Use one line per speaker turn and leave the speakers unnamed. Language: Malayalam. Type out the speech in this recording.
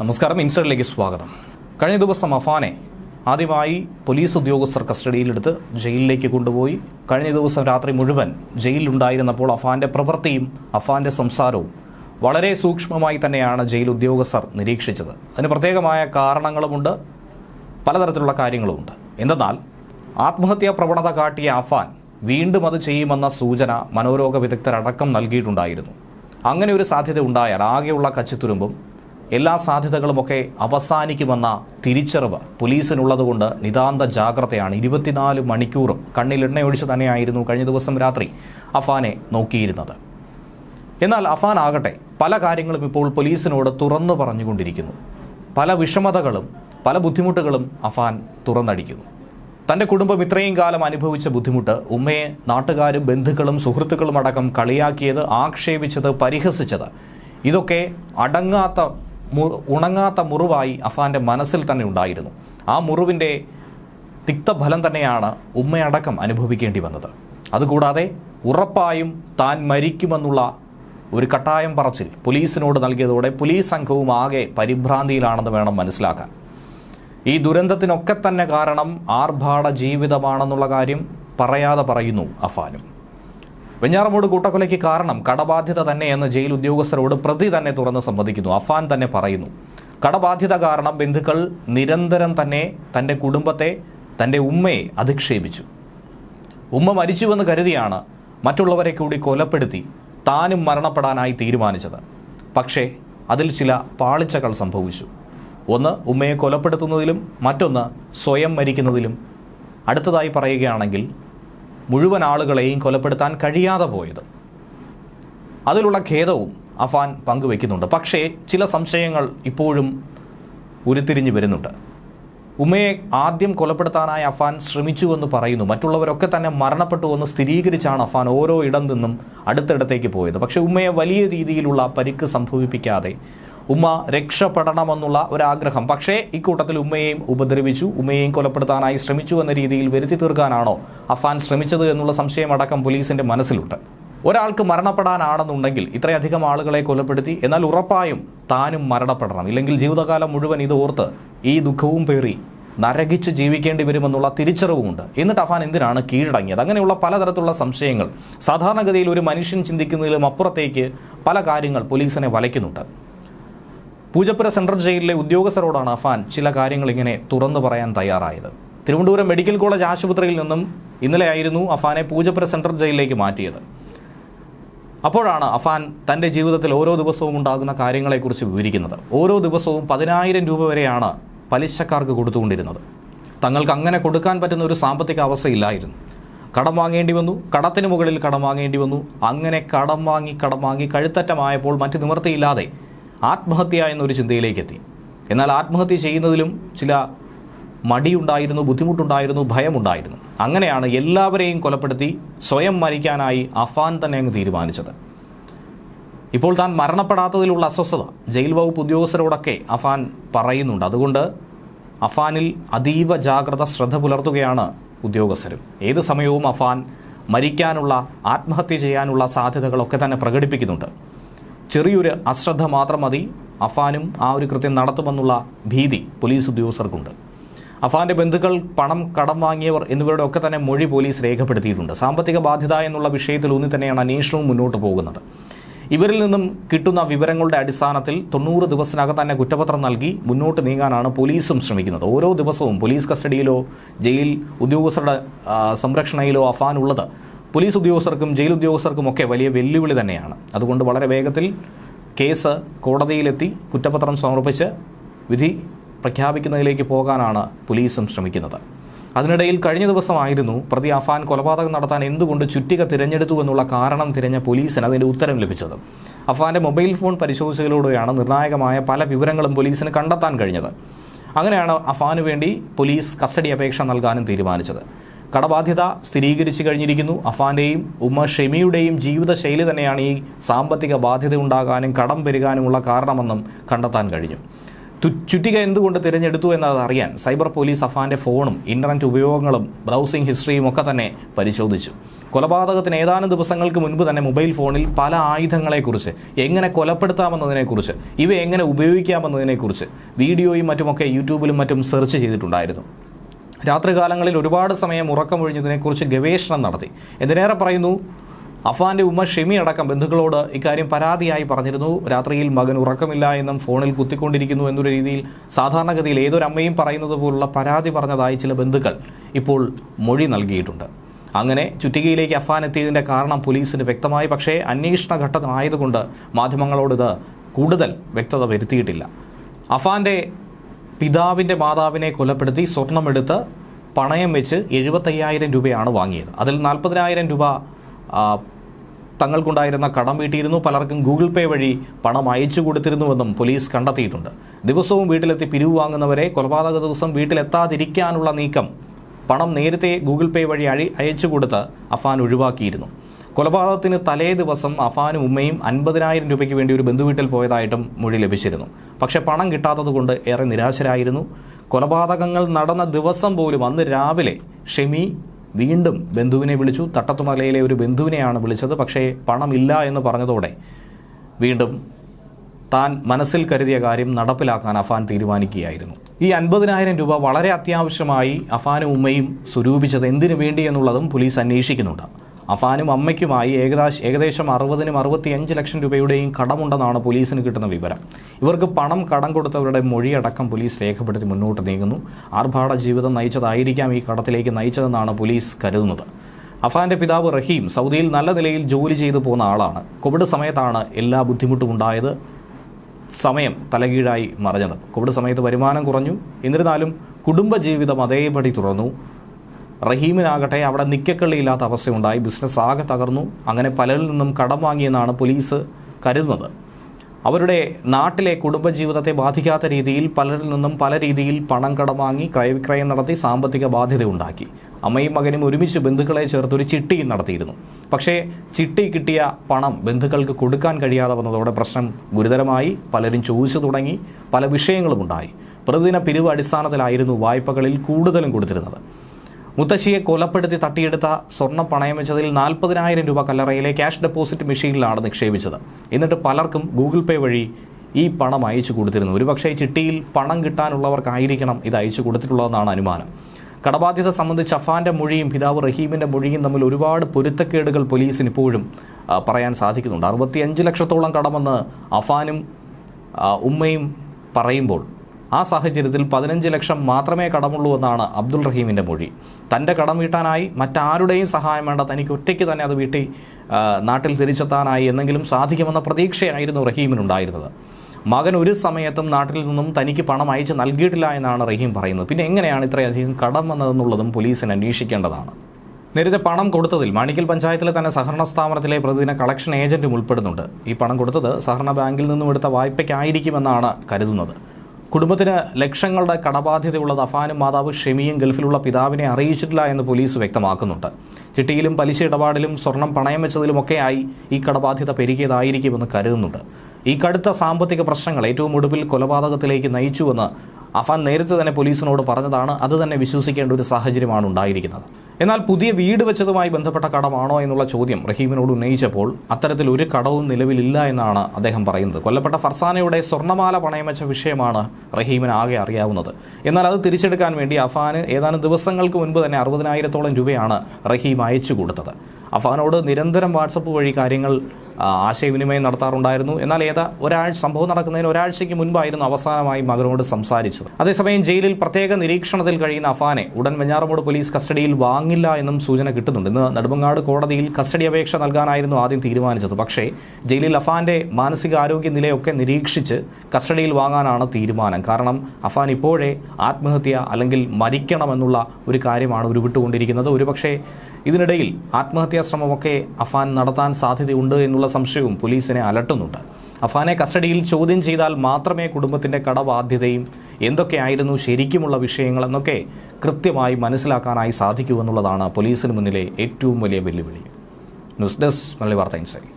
നമസ്കാരം ഇൻസൈഡിലേക്ക് സ്വാഗതം. കഴിഞ്ഞ ദിവസം അഫാനെ ആദ്യമായി പോലീസ് ഉദ്യോഗസ്ഥർ കസ്റ്റഡിയിലെടുത്ത് ജയിലിലേക്ക് കൊണ്ടുപോയി. കഴിഞ്ഞ ദിവസം രാത്രി മുഴുവൻ ജയിലിലുണ്ടായിരുന്നപ്പോൾ അഫാന്റെ പ്രവൃത്തിയും അഫാന്റെ സംസാരവും വളരെ സൂക്ഷ്മമായി തന്നെയാണ് ജയിൽ ഉദ്യോഗസ്ഥർ നിരീക്ഷിച്ചത്. അതിന് പ്രത്യേകമായ കാരണങ്ങളുമുണ്ട് പലതരത്തിലുള്ള കാര്യങ്ങളുമുണ്ട്. എന്തെന്നാൽ ആത്മഹത്യാ പ്രവണത കാട്ടിയ അഫാൻ വീണ്ടും അത് ചെയ്യുമെന്ന സൂചന മനോരോഗ വിദഗ്ധരടക്കം നൽകിയിട്ടുണ്ടായിരുന്നു. അങ്ങനെ ഒരു സാധ്യത ഉണ്ടായാൽ ആകെയുള്ള കച്ചിത്തുരുമ്പും എല്ലാ സാധ്യതകളുമൊക്കെ അവസാനിക്കുമെന്ന തിരിച്ചറിവ് പോലീസിനുള്ളതുകൊണ്ട് നിതാന്ത ജാഗ്രതയാണ്. ഇരുപത്തിനാല് മണിക്കൂറും കണ്ണിൽ എണ്ണയൊഴിച്ച് തന്നെയായിരുന്നു കഴിഞ്ഞ ദിവസം രാത്രി അഫാനെ നോക്കിയിരുന്നത്. എന്നാൽ അഫാൻ ആകട്ടെ പല കാര്യങ്ങളും ഇപ്പോൾ പോലീസിനോട് തുറന്നു പറഞ്ഞുകൊണ്ടിരിക്കുന്നു. പല വിഷമതകളും പല ബുദ്ധിമുട്ടുകളും അഫാൻ തുറന്നടിക്കുന്നു. തന്റെ കുടുംബം ഇത്രയും കാലം അനുഭവിച്ച ബുദ്ധിമുട്ട് ഉമ്മയെ നാട്ടുകാരും ബന്ധുക്കളും സുഹൃത്തുക്കളും അടക്കം കളിയാക്കിയത് ആക്ഷേപിച്ചത് പരിഹസിച്ചത് ഇതൊക്കെ അടങ്ങാത്ത ഉണങ്ങാത്ത മുറിവായി അഫാന്റെ മനസ്സിൽ തന്നെ ഉണ്ടായിരുന്നു. ആ മുറിവിന്റെ തിക്തഫലം തന്നെയാണ് ഉമ്മയടക്കം അനുഭവിക്കേണ്ടി വന്നത്. അതുകൂടാതെ ഉറപ്പായും താൻ മരിക്കുമെന്നുള്ള ഒരു കട്ടായം പറച്ചിൽ പോലീസിനോട് നൽകിയതോടെ പോലീസ് സംഘവും ആകെ പരിഭ്രാന്തിയിലാണെന്ന് വേണം മനസ്സിലാക്കാൻ. ഈ ദുരന്തത്തിനൊക്കെ തന്നെ കാരണം ആർഭാട ജീവിതമാണെന്നുള്ള കാര്യം പറയാതെ പറയുന്നു അഫാനും. വെഞ്ഞാറമൂട് കൂട്ടക്കൊലയ്ക്ക് കാരണം കടബാധ്യത തന്നെയെന്ന് ജയിൽ ഉദ്യോഗസ്ഥരോട് പ്രതി തന്നെ തുറന്ന് സമ്മതിക്കുന്നു അഫാൻ തന്നെ പറയുന്നു. കടബാധ്യത കാരണം ബന്ധുക്കൾ നിരന്തരം തന്നെ തന്റെ കുടുംബത്തെ തന്റെ ഉമ്മയെ അധിക്ഷേപിച്ചു. ഉമ്മ മരിച്ചുവെന്ന് കരുതിയാണ് മറ്റുള്ളവരെ കൂടി കൊലപ്പെടുത്തി താനും മരണപ്പെടാനായി തീരുമാനിച്ചത്. പക്ഷേ അതിൽ ചില പാളിച്ചകൾ സംഭവിച്ചു. ഒന്ന് ഉമ്മയെ കൊലപ്പെടുത്തുന്നതിലും മറ്റൊന്ന് സ്വയം മരിക്കുന്നതിലും. അടുത്തതായി പറയുകയാണെങ്കിൽ മുഴുവൻ ആളുകളെയും കൊലപ്പെടുത്താൻ കഴിയാതെ പോയത്. അതിലുള്ള ഖേദവും അഫാൻ പങ്കുവെക്കുന്നുണ്ട്. പക്ഷേ ചില സംശയങ്ങൾ ഇപ്പോഴും ഉരുത്തിരിഞ്ഞു വരുന്നുണ്ട്. ഉമ്മയെ ആദ്യം കൊലപ്പെടുത്താനായി അഫാൻ ശ്രമിച്ചുവെന്ന് പറയുന്നു. മറ്റുള്ളവരൊക്കെ തന്നെ മരണപ്പെട്ടു എന്ന് സ്ഥിരീകരിച്ചാണ് അഫാൻ ഓരോ ഇടം നിന്നും അടുത്തിടത്തേക്ക് പോയത്. പക്ഷേ ഉമ്മയെ വലിയ രീതിയിലുള്ള പരിക്ക് സംഭവിപ്പിക്കാതെ ഉമ്മ രക്ഷപ്പെടണമെന്നുള്ള ഒരാഗ്രഹം. പക്ഷേ ഇക്കൂട്ടത്തിൽ ഉമ്മയെയും ഉപദ്രവിച്ചു ഉമ്മയെയും കൊലപ്പെടുത്താനായി ശ്രമിച്ചു എന്ന രീതിയിൽ വരുത്തി തീർക്കാനാണോ അഫാൻ ശ്രമിച്ചത് എന്നുള്ള സംശയമടക്കം പോലീസിന്റെ മനസ്സിലുണ്ട്. ഒരാൾക്ക് മരണപ്പെടാനാണെന്നുണ്ടെങ്കിൽ ഇത്രയധികം ആളുകളെ കൊലപ്പെടുത്തി എന്നാൽ ഉറപ്പായും താനും മരണപ്പെടണം. ഇല്ലെങ്കിൽ ജീവിതകാലം മുഴുവൻ ഇത് ഓർത്ത് ഈ ദുഃഖവും പേറി നരകിച്ച് ജീവിക്കേണ്ടി വരുമെന്നുള്ള തിരിച്ചറിവുമുണ്ട്. എന്നിട്ട് അഫാൻ എന്തിനാണ് കീഴടങ്ങിയത്? അങ്ങനെയുള്ള പലതരത്തിലുള്ള സംശയങ്ങൾ സാധാരണഗതിയിൽ ഒരു മനുഷ്യൻ ചിന്തിക്കുന്നതിലും അപ്പുറത്തേക്ക് പല കാര്യങ്ങൾ പോലീസിനെ വലയ്ക്കുന്നുണ്ട്. പൂജപ്പുര സെൻട്രൽ ജയിലിലെ ഉദ്യോഗസ്ഥരോടാണ് അഫാൻ ചില കാര്യങ്ങൾ ഇങ്ങനെ തുറന്നു പറയാൻ തയ്യാറായത്. തിരുവനന്തപുരം മെഡിക്കൽ കോളേജ് ആശുപത്രിയിൽ നിന്നും ഇന്നലെയായിരുന്നു അഫാനെ പൂജപ്പുര സെൻട്രൽ ജയിലിലേക്ക് മാറ്റിയത്. അപ്പോഴാണ് അഫാൻ തന്റെ ജീവിതത്തിൽ ഓരോ ദിവസവും ഉണ്ടാകുന്ന കാര്യങ്ങളെക്കുറിച്ച് വിവരിക്കുന്നത്. ഓരോ ദിവസവും പതിനായിരം രൂപ വരെയാണ് പലിശക്കാർക്ക് കൊടുത്തുകൊണ്ടിരുന്നത്. തങ്ങൾക്ക് അങ്ങനെ കൊടുക്കാൻ പറ്റുന്ന ഒരു സാമ്പത്തിക അവസ്ഥയില്ലായിരുന്നു. കടം വാങ്ങേണ്ടി വന്നു കടത്തിന് മുകളിൽ കടം വാങ്ങേണ്ടി വന്നു. അങ്ങനെ കടം വാങ്ങി കടം വാങ്ങി കഴുത്തറ്റമായപ്പോൾ മറ്റു നിവൃത്തിയില്ലാതെ ആത്മഹത്യ എന്നൊരു ചിന്തയിലേക്ക് എത്തി എന്നാൽ ആത്മഹത്യ ചെയ്യുന്നതിലും ചില മടിയുണ്ടായിരുന്നു ബുദ്ധിമുട്ടുണ്ടായിരുന്നു ഭയമുണ്ടായിരുന്നു. അങ്ങനെയാണ് എല്ലാവരെയും കൊലപ്പെടുത്തി സ്വയം മരിക്കാനായി അഫാൻ തന്നെ അങ്ങ് തീരുമാനിച്ചത്. ഇപ്പോൾ താൻ മരണപ്പെടാത്തതിലുള്ള അസ്വസ്ഥത ജയിൽ വകുപ്പ് ഉദ്യോഗസ്ഥരോടൊക്കെ അഫാൻ പറയുന്നുണ്ട്. അതുകൊണ്ട് അഫാനിൽ അതീവ ജാഗ്രത ശ്രദ്ധ പുലർത്തുകയാണ് ഉദ്യോഗസ്ഥരും. ഏത് സമയവും അഫാൻ മരിക്കാനുള്ള ആത്മഹത്യ ചെയ്യാനുള്ള സാധ്യതകളൊക്കെ തന്നെ പ്രകടിപ്പിക്കുന്നുണ്ട്. ചെറിയൊരു അശ്രദ്ധ മാത്രം മതി. അഫാനും ആ ഒരു കൃത്യം നടത്തുമെന്നുള്ള ഭീതി പോലീസ് ഉദ്യോഗസ്ഥർക്കുണ്ട്. അഫാന്റെ ബന്ധുക്കൾ പണം കടം വാങ്ങിയവർ എന്നിവരുടെ ഒക്കെ തന്നെ മൊഴി പോലീസ് രേഖപ്പെടുത്തിയിട്ടുണ്ട്. സാമ്പത്തിക ബാധ്യത എന്നുള്ള വിഷയത്തിൽ ഊന്നി തന്നെയാണ് അന്വേഷണവും മുന്നോട്ട് പോകുന്നത്. ഇവരിൽ നിന്നും കിട്ടുന്ന വിവരങ്ങളുടെ അടിസ്ഥാനത്തിൽ തൊണ്ണൂറ് ദിവസത്തിനകം തന്നെ കുറ്റപത്രം നൽകി മുന്നോട്ട് നീങ്ങാനാണ് പോലീസും ശ്രമിക്കുന്നത്. ഓരോ ദിവസവും പോലീസ് കസ്റ്റഡിയിലോ ജയിൽ ഉദ്യോഗസ്ഥരുടെ സംരക്ഷണയിലോ അഫാൻ ഉള്ളത് പോലീസ് ഉദ്യോഗസ്ഥർക്കും ജയിൽ ഉദ്യോഗസ്ഥർക്കും ഒക്കെ വലിയ വെല്ലുവിളി തന്നെയാണ്. അതുകൊണ്ട് വളരെ വേഗത്തിൽ കേസ് കോടതിയിലെത്തി കുറ്റപത്രം സമർപ്പിച്ച് വിധി പ്രഖ്യാപിക്കുന്നതിലേക്ക് പോകാനാണ് പോലീസും ശ്രമിക്കുന്നത്. അതിനിടയിൽ കഴിഞ്ഞ ദിവസമായിരുന്നു പ്രതി അഫാൻ കൊലപാതകം നടത്താൻ എന്തുകൊണ്ട് ചുറ്റിക തിരഞ്ഞെടുത്തു എന്നുള്ള കാരണം തിരഞ്ഞ പോലീസിന് അതിന്റെ ഉത്തരം ലഭിച്ചത്. അഫാന്റെ മൊബൈൽ ഫോൺ പരിശോധിച്ചതിലൂടെയാണ് നിർണായകമായ പല വിവരങ്ങളും പോലീസിന് കണ്ടെത്താൻ കഴിഞ്ഞത്. അങ്ങനെയാണ് അഫാന് വേണ്ടി പോലീസ് കസ്റ്റഡി അപേക്ഷ നൽകാനും തീരുമാനിച്ചത്. കടബാധ്യത സ്ഥിരീകരിച്ചു കഴിഞ്ഞിരിക്കുന്നു. അഫാന്റെയും ഉമ്മ ഷെമിയുടെയും ജീവിതശൈലി തന്നെയാണ് ഈ സാമ്പത്തിക ബാധ്യത ഉണ്ടാകാനും കടം പെരുകാനുമുള്ള കാരണമെന്നും കണ്ടെത്താൻ കഴിഞ്ഞു. ചുറ്റിക എന്തുകൊണ്ട് തിരഞ്ഞെടുത്തു എന്നത് അറിയാൻ സൈബർ പോലീസ് അഫാന്റെ ഫോണും ഇന്റർനെറ്റ് ഉപയോഗങ്ങളും ബ്രൗസിംഗ് ഹിസ്റ്ററിയും ഒക്കെ തന്നെ പരിശോധിച്ചു. കൊലപാതകത്തിന് ഏതാനും ദിവസങ്ങൾക്ക് മുൻപ് തന്നെ മൊബൈൽ ഫോണിൽ പല ആയുധങ്ങളെക്കുറിച്ച് എങ്ങനെ കൊലപ്പെടുത്താമെന്നതിനെക്കുറിച്ച് ഇവ എങ്ങനെ ഉപയോഗിക്കാമെന്നതിനെക്കുറിച്ച് വീഡിയോയും മറ്റുമൊക്കെ യൂട്യൂബിലും മറ്റും സെർച്ച് ചെയ്തിട്ടുണ്ടായിരുന്നു. രാത്രികാലങ്ങളിൽ ഒരുപാട് സമയം ഉറക്കമൊഴിഞ്ഞതിനെക്കുറിച്ച് ഗവേഷണം നടത്തി. എന്തിനേറെ പറയുന്നു? അഫാന്റെ ഉമ്മ ഷെമി അടക്കം ബന്ധുക്കളോട് ഇക്കാര്യം പരാതിയായി പറഞ്ഞിരുന്നു. രാത്രിയിൽ മകൻ ഉറക്കമില്ല എന്നും ഫോണിൽ കുത്തിക്കൊണ്ടിരിക്കുന്നു എന്നൊരു രീതിയിൽ സാധാരണഗതിയിൽ ഏതൊരമ്മയും പറയുന്നത് പോലുള്ള പരാതി പറഞ്ഞതായി ചില ബന്ധുക്കൾ ഇപ്പോൾ മൊഴി നൽകിയിട്ടുണ്ട്. അങ്ങനെ ചുറ്റികയിലേക്ക് അഫാൻ എത്തിയതിന്റെ കാരണം പോലീസിന് വ്യക്തമായി. പക്ഷേ അന്വേഷണ ഘട്ടമായതുകൊണ്ട് മാധ്യമങ്ങളോട് ഇത് കൂടുതൽ വ്യക്തത വരുത്തിയിട്ടില്ല. അഫാന്റെ പിതാവിന്റെ മാതാവിനെ കൊലപ്പെടുത്തി സ്വർണമെടുത്ത് പണയം വെച്ച് എഴുപത്തയ്യായിരം രൂപയാണ് വാങ്ങിയത്. അതിൽ നാൽപ്പതിനായിരം രൂപ തങ്ങൾക്കുണ്ടായിരുന്ന കടം വീട്ടിയിരുന്നു. പലർക്കും ഗൂഗിൾ പേ വഴി പണം അയച്ചു കൊടുത്തിരുന്നുവെന്നും പോലീസ് കണ്ടെത്തിയിട്ടുണ്ട്. ദിവസവും വീട്ടിലെത്തി പിരിവ് വാങ്ങുന്നവരെ കൊലപാതക ദിവസം വീട്ടിലെത്താതിരിക്കാനുള്ള നീക്കം പണം നേരത്തെ ഗൂഗിൾ പേ വഴി അഴി അയച്ചു കൊടുത്ത് അഫാൻ ഒഴിവാക്കിയിരുന്നു. കൊലപാതകത്തിന് തലേ ദിവസം അഫാനും ഉമ്മയും അൻപതിനായിരം രൂപയ്ക്ക് വേണ്ടി ഒരു ബന്ധുവീട്ടിൽ പോയതായിട്ടും മൊഴി ലഭിച്ചിരുന്നു. പക്ഷേ പണം കിട്ടാത്തതുകൊണ്ട് ഏറെ നിരാശരായിരുന്നു. കൊലപാതകങ്ങൾ നടന്ന ദിവസം പോലും അന്ന് രാവിലെ ഷെമി വീണ്ടും ബന്ധുവിനെ വിളിച്ചു. തട്ടത്തുമലയിലെ ഒരു ബന്ധുവിനെയാണ് വിളിച്ചത്. പക്ഷേ പണമില്ല എന്ന് പറഞ്ഞതോടെ വീണ്ടും താൻ മനസ്സിൽ കരുതിയ കാര്യം നടപ്പിലാക്കാൻ അഫാൻ തീരുമാനിക്കുകയായിരുന്നു. ഈ അൻപതിനായിരം രൂപ വളരെ അത്യാവശ്യമായി അഫാനും ഉമ്മയും സ്വരൂപിച്ചത് എന്തിനു വേണ്ടി എന്നുള്ളതും പോലീസ് അന്വേഷിക്കുന്നുണ്ട്. അഫാനും അമ്മയ്ക്കുമായി ഏകദേശം ഏകദേശം അറുപതിനും അറുപത്തിയഞ്ച് ലക്ഷം രൂപയുടെയും കടമുണ്ടെന്നാണ് പോലീസിന് കിട്ടുന്ന വിവരം. ഇവർക്ക് പണം കടം കൊടുത്തവരുടെ മൊഴിയടക്കം പോലീസ് രേഖപ്പെടുത്തി മുന്നോട്ട് നീങ്ങുന്നു. ആർഭാട ജീവിതം നയിച്ചതായിരിക്കാം ഈ കടത്തിലേക്ക് നയിച്ചതെന്നാണ് പോലീസ് കരുതുന്നത്. അഫാന്റെ പിതാവ് റഹീം സൗദിയിൽ നല്ല നിലയിൽ ജോലി ചെയ്തു പോകുന്ന ആളാണ്. കോവിഡ് സമയത്താണ് എല്ലാ ബുദ്ധിമുട്ടും ഉണ്ടായത്. സമയം തലകീഴായി മറഞ്ഞത്. കോവിഡ് സമയത്ത് വരുമാനം കുറഞ്ഞു. എന്നിരുന്നാലും കുടുംബജീവിതം അതേപടി തുടർന്നു. റഹീമിനാകട്ടെ അവിടെ നിക്കക്കള്ളിയില്ലാത്ത അവസ്ഥയുണ്ടായി. ബിസിനസ് ആകെ തകർന്നു. അങ്ങനെ പലരിൽ നിന്നും കടം വാങ്ങിയെന്നാണ് പോലീസ് കരുതുന്നത്. അവരുടെ നാട്ടിലെ കുടുംബജീവിതത്തെ ബാധിക്കാത്ത രീതിയിൽ പലരിൽ നിന്നും പല രീതിയിൽ പണം കടം വാങ്ങി ക്രയവിക്രയം നടത്തി സാമ്പത്തിക ബാധ്യത ഉണ്ടാക്കി അമ്മയും മകനും ഒരുമിച്ച് ബന്ധുക്കളെ ചേർത്ത് ഒരു ചിട്ടിയും നടത്തിയിരുന്നു. പക്ഷേ ചിട്ടി കിട്ടിയ പണം ബന്ധുക്കൾക്ക് കൊടുക്കാൻ കഴിയാതെ വന്നതോടെ പ്രശ്നം ഗുരുതരമായി. പലരും ചോദിച്ചു തുടങ്ങി. പല വിഷയങ്ങളും ഉണ്ടായി. പ്രതിദിന പിരിവ് അടിസ്ഥാനത്തിലായിരുന്നു വായ്പകളിൽ കൂടുതലും കൊടുത്തിരുന്നത്. മുത്തശ്ശിയെ കൊലപ്പെടുത്തി തട്ടിയെടുത്ത സ്വർണം പണയം വെച്ചതിൽ നാൽപ്പതിനായിരം രൂപ കല്ലറയിലെ ക്യാഷ് ഡെപ്പോസിറ്റ് മെഷീനിലാണ് നിക്ഷേപിച്ചത്. എന്നിട്ട് പലർക്കും ഗൂഗിൾ പേ വഴി ഈ പണം അയച്ചു കൊടുത്തിരുന്നു. ഒരുപക്ഷേ ചിട്ടിയിൽ പണം കിട്ടാനുള്ളവർക്കായിരിക്കണം ഇത് അയച്ചു കൊടുത്തിട്ടുള്ളതെന്നാണ് അനുമാനം. കടബാധ്യത സംബന്ധിച്ച് അഫാന്റെ മൊഴിയും പിതാവ് റഹീമിന്റെ മൊഴിയും തമ്മിൽ ഒരുപാട് പൊരുത്തക്കേടുകൾ പോലീസിന് ഇപ്പോഴും പറയാൻ സാധിക്കുന്നുണ്ട്. അറുപത്തിയഞ്ച് ലക്ഷത്തോളം കടമെന്ന് അഫാനും ഉമ്മയും പറയുമ്പോൾ ആ സാഹചര്യത്തിൽ പതിനഞ്ച് ലക്ഷം മാത്രമേ കടമുള്ളൂ എന്നാണ് അബ്ദുൾ റഹീമിന്റെ മൊഴി. തന്റെ കടം വീട്ടാനായി മറ്റാരുടെയും സഹായം വേണ്ട തനിക്ക് ഒറ്റയ്ക്ക് തന്നെ അത് വീട്ടി നാട്ടിൽ തിരിച്ചെത്താനായി എന്തെങ്കിലും സാധിക്കുമെന്ന പ്രതീക്ഷയായിരുന്നു റഹീമിനുണ്ടായിരുന്നത്. മകൻ ഒരു സമയത്തും നാട്ടിൽ നിന്നും തനിക്ക് പണം അയച്ച് നൽകിയിട്ടില്ല എന്നാണ് റഹീം പറയുന്നത്. പിന്നെ എങ്ങനെയാണ് ഇത്രയധികം കടം വന്നതെന്നുള്ളതും പോലീസിന് അന്വേഷിക്കേണ്ടതാണ്. നേരത്തെ പണം കൊടുത്തതിൽ മാണിക്കൽ പഞ്ചായത്തിലെ തന്നെ സഹകരണ സ്ഥാപനത്തിലെ പ്രതിദിന കളക്ഷൻ ഏജന്റും ഉൾപ്പെടുന്നുണ്ട്. ഈ പണം കൊടുത്തത് സഹകരണ ബാങ്കിൽ നിന്നും എടുത്ത വായ്പയ്ക്കായിരിക്കുമെന്നാണ് കരുതുന്നത്. കുടുംബത്തിന് ലക്ഷങ്ങളുടെ കടബാധ്യതയുള്ള അഫാനും മാതാവ് ഷെമിയും ഗൾഫിലുള്ള പിതാവിനെ അറിയിച്ചിട്ടില്ല എന്ന് പോലീസ് വ്യക്തമാക്കുന്നുണ്ട്. ചിട്ടിയിലും പലിശ ഇടപാടിലും സ്വർണം പണയം വെച്ചതിലുമൊക്കെയായി ഈ കടബാധ്യത പെരുകിയതായിരിക്കുമെന്ന് കരുതുന്നുണ്ട്. ഈ കടുത്ത സാമ്പത്തിക പ്രശ്നങ്ങൾ ഏറ്റവും ഒടുവിൽ കൊലപാതകത്തിലേക്ക് നയിച്ചുവെന്ന് അഫാൻ നേരത്തെ തന്നെ പോലീസിനോട് പറഞ്ഞതാണ്. അത് തന്നെ വിശ്വസിക്കേണ്ട ഒരു സാഹചര്യമാണ് ഉണ്ടായിരിക്കുന്നത്. എന്നാൽ പുതിയ വീട് വെച്ചതുമായി ബന്ധപ്പെട്ട കടമാണോ എന്നുള്ള ചോദ്യം റഹീമിനോട് ഉന്നയിച്ചപ്പോൾ അത്തരത്തിൽ ഒരു കടവും നിലവിലില്ല എന്നാണ് അദ്ദേഹം പറയുന്നത്. കൊല്ലപ്പെട്ട ഫർസാനയുടെ സ്വർണമാല പണയം വെച്ച വിഷയമാണ് റഹീമിന് ആകെ അറിയാവുന്നത്. എന്നാൽ അത് തിരിച്ചെടുക്കാൻ വേണ്ടി അഫാന് ഏതാനും ദിവസങ്ങൾക്ക് മുൻപ് തന്നെ അറുപതിനായിരത്തോളം രൂപയാണ് റഹീം അയച്ചു കൊടുത്തത് അഫാനോട് നിരന്തരം വാട്സപ്പ് വഴി കാര്യങ്ങൾ ആശയവിനിമയം നടത്താറുണ്ടായിരുന്നു. എന്നാൽ ഏതാ ഒരാഴ്ച സംഭവം നടക്കുന്നതിന് ഒരാഴ്ചയ്ക്ക് മുൻപായിരുന്നു അവസാനമായി മകനോട് സംസാരിച്ചത്. അതേസമയം ജയിലിൽ പ്രത്യേക നിരീക്ഷണത്തിൽ കഴിയുന്ന അഫാനെ ഉടൻ വെഞ്ഞാറമൂട് പോലീസ് കസ്റ്റഡിയിൽ വാങ്ങില്ല എന്നും സൂചന കിട്ടുന്നുണ്ട്. ഇന്ന് നെടുമങ്ങാട് കോടതിയിൽ കസ്റ്റഡി അപേക്ഷ നൽകാനായിരുന്നു ആദ്യം തീരുമാനിച്ചത്. പക്ഷേ ജയിലിൽ അഫാന്റെ മാനസികാരോഗ്യ നിലയൊക്കെ നിരീക്ഷിച്ച് കസ്റ്റഡിയിൽ വാങ്ങാനാണ് തീരുമാനം. കാരണം അഫാൻ ഇപ്പോഴേ ആത്മഹത്യ അല്ലെങ്കിൽ മരിക്കണമെന്നുള്ള ഒരു കാര്യമാണ് ഉരുവിട്ടുകൊണ്ടിരിക്കുന്നത് ഒരുപക്ഷെ ഇതിനിടയിൽ ആത്മഹത്യാ ശ്രമമൊക്കെ അഫാൻ നടത്താൻ സാധ്യതയുണ്ട് എന്നുള്ള എന്നുള്ള സംശയവും പോലീസിനെ അലട്ടുന്നുണ്ട്. അഫാനെ കസ്റ്റഡിയിൽ ചോദ്യം ചെയ്താൽ മാത്രമേ കുടുംബത്തിന്റെ കടബാധ്യതയും എന്തൊക്കെയായിരുന്നു ശരിക്കുമുള്ള വിഷയങ്ങളെന്നൊക്കെ കൃത്യമായി മനസ്സിലാക്കാനായി സാധിക്കൂ എന്നുള്ളതാണ് പോലീസിന് മുന്നിലെ ഏറ്റവും വലിയ വെല്ലുവിളി. ന്യൂസ് ഡെസ്ക് മലയാളി വാർത്ത ഇൻസൈറ്റ്.